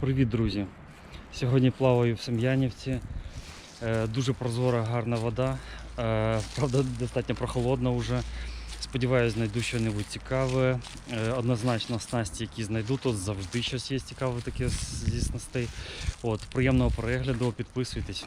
Привіт, друзі! Сьогодні плаваю в Сем'янівці. Е, Дуже прозора, гарна вода. Е, Правда, достатньо прохолодна вже. Сподіваюсь, знайду щось цікаве. Е, Однозначно снасті, які знайду, то завжди щось є цікаве таке зі снастей. От, приємного перегляду, підписуйтесь.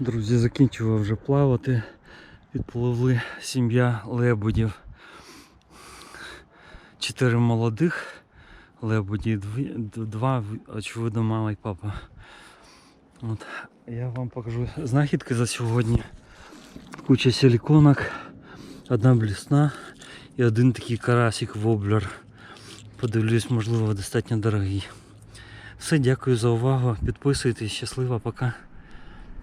Друзі, закінчував вже плавати. Підпливли сім'я лебедів. Чотири молодих лебеді, два, очевидно, мама і папа. От. Я вам покажу знахідки за сьогодні. Куча силіконок, одна блісна і один такий карасик воблер. Подивлюсь, можливо, достатньо дорогий. Все, дякую за увагу. Підписуйтесь, щасливо, пока.